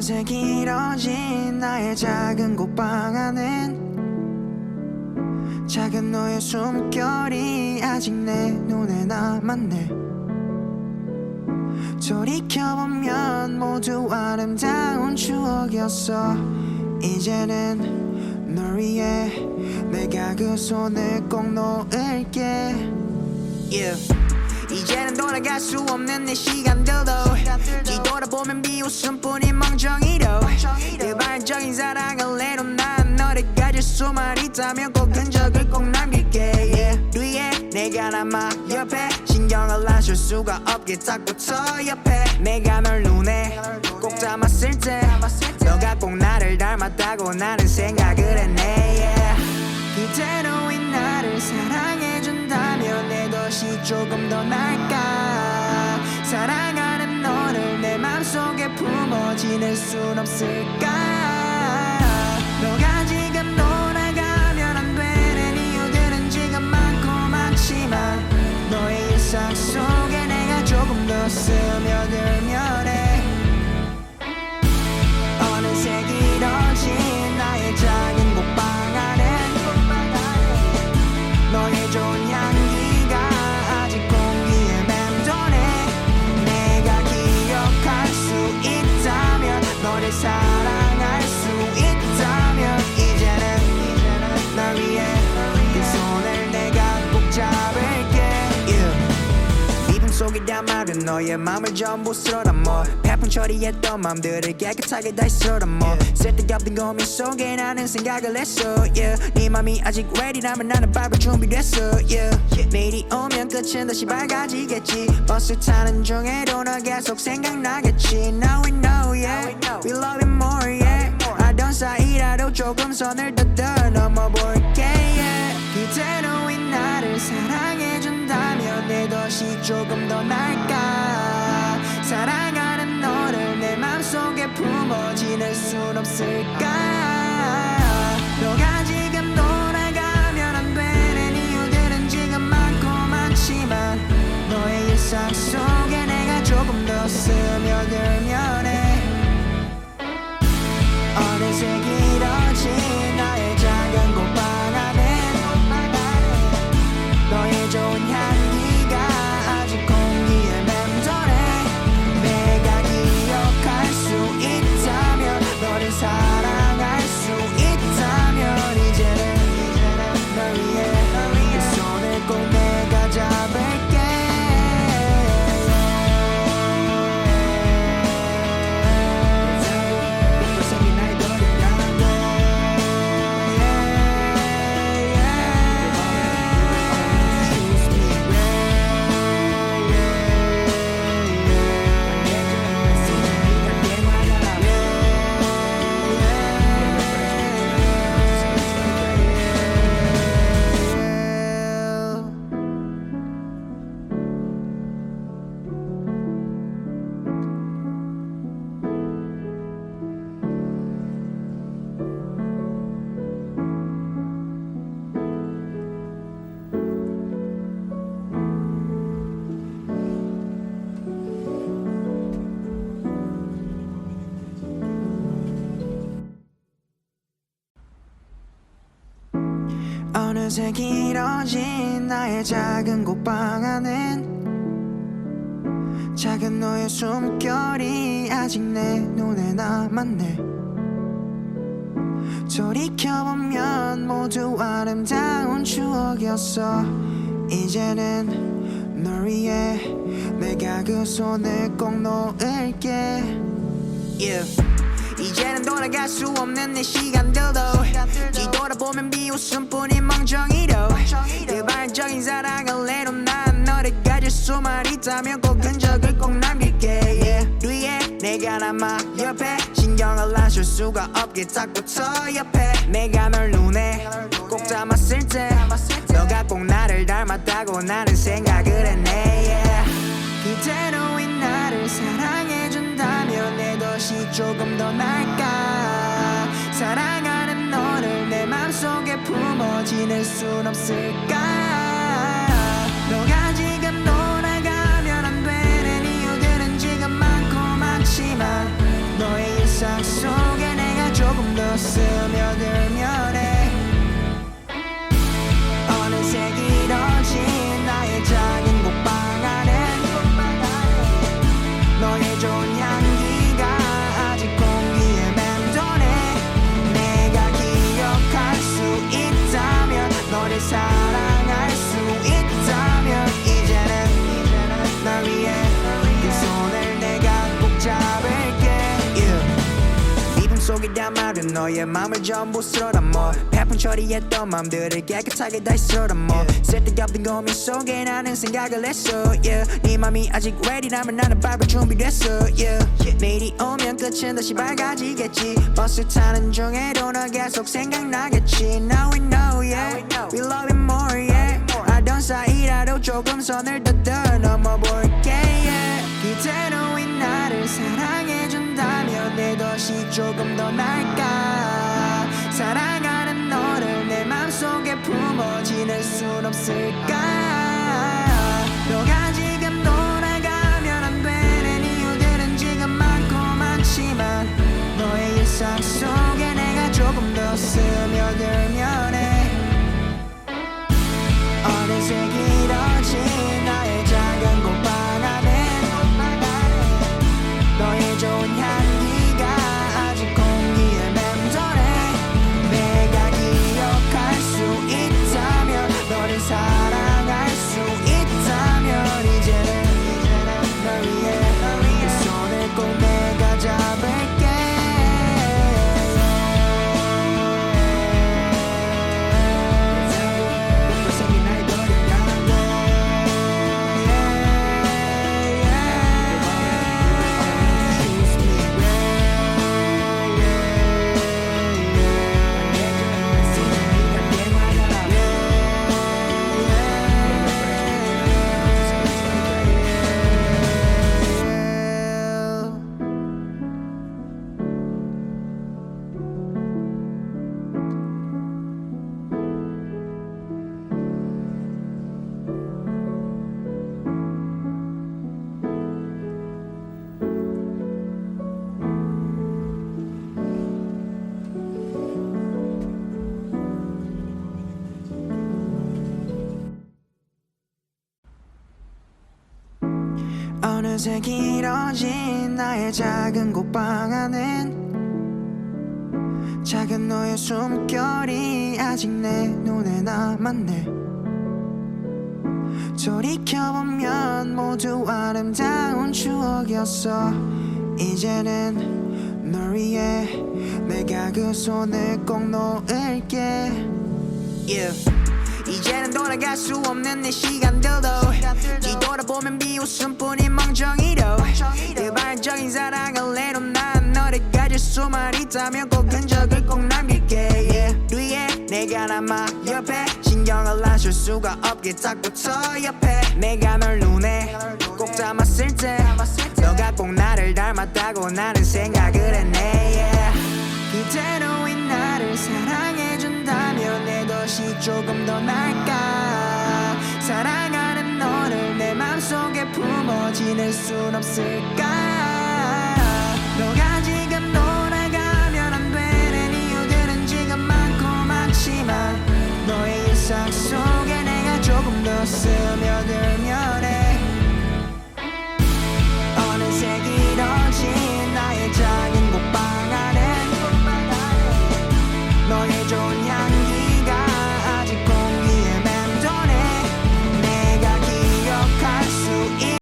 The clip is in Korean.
어느새 길어진 나의 작은 곡방 안엔 작은 너의 숨결이 아직 내 눈에 남았네. 돌이켜보면 모두 아름다운 추억이었어. 이제는 널 위해 내가 그 손을 꼭 놓을게. Yeah. 이제는 돌아갈 수 없는 내 시간들도 뒤돌아보면 비웃음뿐인 멍청이로 일반적인 사랑을 내로 난 너를 가질 수만 있다면 꼭 흔적을 꼭 남길게 yeah. 뒤에 내가 남아 옆에 신경을 안쓸 수가 없게 딱 붙어 옆에 내가 널 눈에 꼭 담았을 때 너가 꼭 나를 닮았다고 나는 생각을 했네 yeah. 지낼 순 없을까? 너가 지금 돌아가면 안 되는 이유들은 지금 많고 많지만 너의 일상 속에 내가 조금 더스 담아둔 너의 마음을 전부 쓸어담어. 패풍 처리했던 맘들을 깨끗하게 다시 쓸어담어. 쓸데없는 고민 속에 나는 생각을 했어. Yeah. 네 맘이 아직 ready라면 나는 밟을 준비됐어. Yeah. 내일이 오면 끝은 다시 밝아지겠지. 버스 타는 중에도 너 계속 생각나겠지. Now we know yeah. We love you more yeah. 알던 사이라도 조금 선을 더 넘어볼게 덫이 조금 더 날까? 사랑하는 너를 내 맘속에 품어 지낼 순 없을까 어느새 길어진 나의 작은 곡방 안엔 작은 너의 숨결이 아직 내 눈에 남았네. 돌이켜보면 모두 아름다운 추억이었어. 이제는 널 위해 내가 그 손을 꼭 놓을게. Yeah. 이제는 돌아갈 수 없는 내 시간들도 뒤돌아보면 비웃음뿐인 멍청이로 일반적인 사랑을 내로 난 너를 가질 수만 있다면 꼭 흔적을 꼭 남길게 yeah. 뒤에 내가 남아 옆에 신경을 안 쓸 수가 없게 딱 붙어 옆에 내가 널눈 순 없을까 속이란 말은 너의 마음을 전부 쓸어담어 패풍 처리했던 마음들을 깨끗하게 다시 쓸어담어 쓸데없는 고민 속에 나는 생각을 했어 yeah. 네 맘이 아직 ready라면 나는 밟을 준비됐어 yeah. 내일이 오면 끝은 다시 밝아지겠지. 버스 타는 중에도 너 계속 생각나겠지. Now we know yeah. We love it more yeah. 알던 사이라도 조금 선을 더 넘어볼게 yeah. 그대로인 나를 사랑해준다면 내 덫이 조금 더 날까? 사랑하는 너를 내 맘속에 품어 지낼 순 없을까? 너가 지금 돌아가면 안 되는 이유들은 지금 많고 많지만 너의 일상 속에 내가 조금 더 스며들면 해. 어느새 길 어느새 길어진 나의 작은 곳방 안엔 작은 너의 숨결이 아직 내 눈에 남았네. 돌이켜보면 모두 아름다운 추억이었어. 이제는 널 위해 내가 그 손을 꼭 놓을게. Yeah. 이제는 돌아갈 수 없는 내 시간들도 뒤돌아보면 비웃음뿐인 멍청이도 일반적인 사랑을 내놓은 난 너를 가질 수만 있다면 꼭 흔적을 꼭 남길게 yeah. 위에 내가 남아 옆에 신경을 안쓸 수가 없게 딱 붙어 옆에 내가 널 눈에 꼭 담았을 때 너가 꼭 나를 닮았다고 나는 생각을 했네 yeah. 그대로인 나를 사랑해 덫이 조금 더 날까? 사랑하는 너를 내 맘속에 품어 지낼 순 없을까